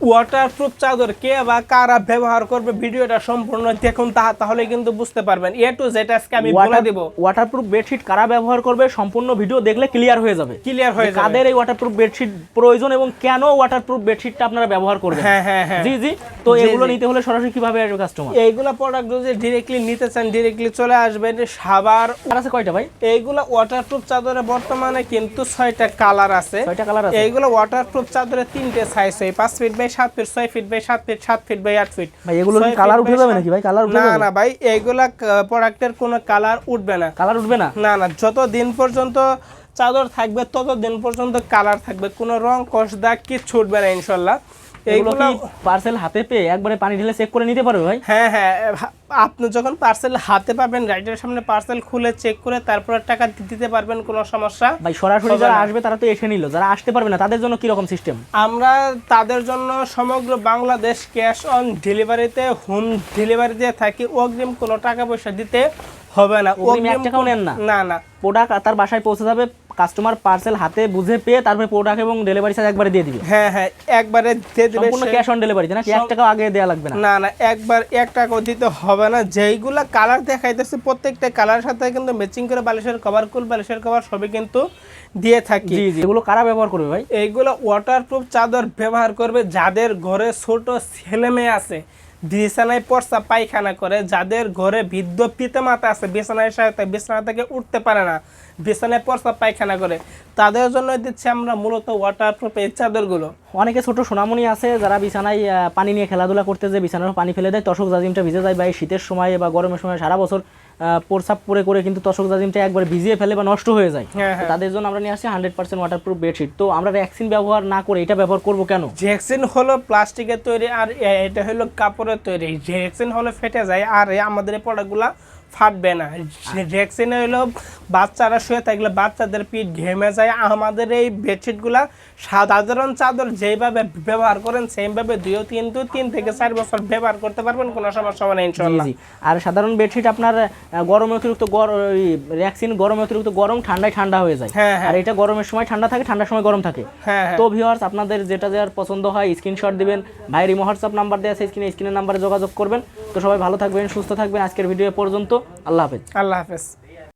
Waterproof চাদর কে বা কারা ব্যবহার করবে ভিডিওটা সম্পূর্ণ দেখুন তাহা তাহলে কিন্তু বুঝতে পারবেন। এ টু জেড আজকে আমি বলে দেব। ওয়াটারপ্রুফ বেডশিট কারা ব্যবহার করবে সম্পূর্ণ ভিডিও দেখলে ক্লিয়ার হয়ে যাবে। ক্লিয়ার হয়ে যাবে। কাদের এই ওয়াটারপ্রুফ বেডশিট প্রয়োজন এবং কেন ওয়াটারপ্রুফ বেডশিটটা আপনারা ব্যবহার করবেন? হ্যাঁ হ্যাঁ হ্যাঁ। জি জি। তো এগুলো নিতে হলে সরাসরি কীভাবে আসবে কাস্টমার এইগুলা প্রোডাক্ট যদি ডিরেক্টলি নিতে চান ডিরেক্টলি চলে আসবেন সাবার আর আছে কয়টা ভাই? এইগুলা ওয়াটারপ্রুফ চাদরে বর্তমানে কিন্তু ছয়টা কালার আছে। ছয়টা কালার আছে। এইগুলো ওয়াটারপ্রুফ চাদরে তিনটে সাইজ হয় পাঁচ ফিট বাই সাত ফিট ছয় ফিট বাই সাত ফিট সাত ফিট বাই আট ফিট ভাই এগুলো কি কালার উঠে যাবে নাকি ভাই? কালার উঠে না না ভাই এইগুলা প্রোডাক্টের কোনো কালার উঠবে না। কালার উঠবে না? না না যত দিন পর্যন্ত চাদর থাকবে তত দিন পর্যন্ত কালার থাকবে। কোনো রং কষ দাগ কিচ্ছু উঠবে না ইনশাল্লাহ। এগুলো কি পার্সেল হাতে পেয়ে একবারে পানি ঢেলে চেক করে নিতে পারবে ভাই? হ্যাঁ হ্যাঁ আপনি যখন পার্সেল হাতে পাবেন গাড়িটার সামনে পার্সেল খুলে চেক করে তারপরে টাকা দিতে পারবেন কোনো সমস্যা ভাই সরাসরি যারা আসবে তারা তো এসে নিল। যারা আসতে পারবে না তাদের জন্য কি রকম সিস্টেম আমরা তাদের জন্য সমগ্র বাংলাদেশ ক্যাশ অন ডেলিভারিতে হোম ডেলিভারি দিয়ে থাকি। অগ্রিম কোনো টাকা পয়সা দিতে হবে না। অগ্রিম এক টাকাও নেন না? না না। প্রোডাক্ট তার বাসায় পৌঁছে যাবে কাস্টমার পার্সেল হাতে বুঝে পেয়ে তারপরে প্রোডাক্ট এবং ডেলিভারি চার্জ একবারে দিয়ে দিবে। হ্যাঁ হ্যাঁ একবারে দিয়ে দেবে সম্পূর্ণ ক্যাশ অন ডেলিভারিতে নাকি এক টাকা আগে দেওয়া লাগবে না। না না একবার এক টাকাও দিতে হবে না। যেইগুলা কালার দেখাইতেছে প্রত্যেকটা কালারের সাথে কিন্তু ম্যাচিং করে বালিশের কভার কুল বালিশের কভার সবই কিন্তু দিয়ে থাকি। জি জি এগুলো কারা ব্যবহার করবে ভাই? এইগুলো ওয়াটারপ্রুফ চাদর ব্যবহার করবে যাদের ঘরে ছোট ছেলে মেয়ে আছে। বিছানায় পর্সা পায়খানা করে, যাদের ঘরে বৃদ্ধ পিতামাতা আছে, বিছানায় সাথে বিছানা থেকে উঠতে পারে না, বিছানায় পর্সা পায়খানা করে, তাদের জন্য দিচ্ছি আমরা মূলত ওয়াটারপ্রুফ এই চাদরগুলো। অনেকে ছোট সোনামণি আছে যারা বিছানায় পানি নিয়ে খেলাধুলা করতে যে বিছানার পানি ফেলে দেয় তশক জাজিমটা ভিজে যায় বা এই শীতের সময় বা গরমের সময় সারা বছর আহ, পরে করে কিন্তু তশক জাজিমটা একবার ভিজিয়ে ফেলে বা নষ্ট হয়ে যায়। হ্যাঁ, হ্যাঁ। তাদের জন্য আমরা নিয়ে আসি hundred percent waterproof bedsheet তো আমরা ভ্যাকসিন ব্যবহার না করে এটা ব্যবহার করব কেন? ভ্যাকসিন হলো প্লাস্টিকের তৈরি আর এটা হলো কাপড়ের তৈরি। ভ্যাকসিন হলো ফেটে যায়। আর আমাদের এই প্রোডাক্টগুলা ফাটবে না। ভ্যাকসিনে হলো বাচ্চারা শুয়ে থাকলে বাচ্চাদের পিঠ ঘেমে যায়। আমাদের এই বেডশিটগুলা সাধারণ চাদর যেভাবে ব্যবহার করেন সেইভাবে দুই তিন দু তিন থেকে চার বছর ব্যবহার করতে পারবেন কোনো সমস্যা হবে না জি ইনশাল্লাহ আর সাধারণ বেডশিট আপনার গরমে অতিরিক্ত ভ্যাকসিন গরমে অতিরিক্ত গরম ঠান্ডায় ঠান্ডা হয়ে যায়। হ্যাঁ, হ্যাঁ। আর এটা গরমের সময় ঠান্ডা থাকে ঠান্ডার সময় গরম থাকে। হ্যাঁ হ্যাঁ। তো ভিউয়ার্স আপনাদের যেটা যার পছন্দ হয় স্ক্রিনশট দিবেন। ভাইয়ের ইমো হোয়াটসঅ্যাপ নাম্বার দেওয়া আছে স্ক্রিনে স্ক্রিনের নাম্বারে যোগাযোগ করবেন। তো সবাই ভালো থাকবেন সুস্থ থাকবেন। আজকের ভিডিও পর্যন্ত। আল্লাহ হাফেজ। আল্লাহ হাফেজ।